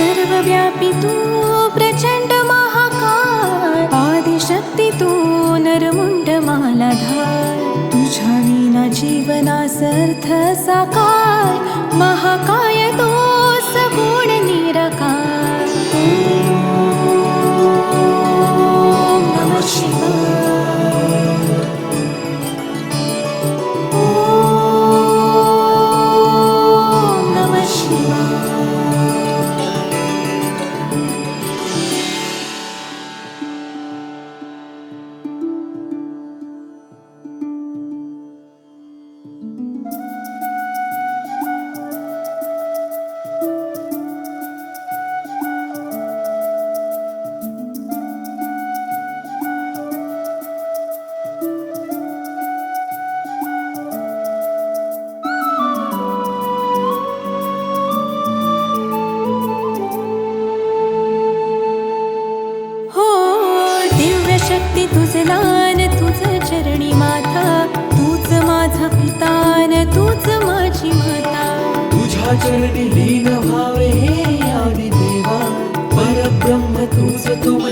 सर्वव्यापि तु प्रचण्ड महाकाय. आदिशक्ति तु नरमुण्डमालाधय तीना जीवनासर्थ साकार. महाकाय शक्ती तुझ लान तुझ चरणी माता तूच माझा पितान तूच माझी माता. तुझ्या चरणी लीन व्हावे हे आदि देवा परब्रह्म तूच तुमज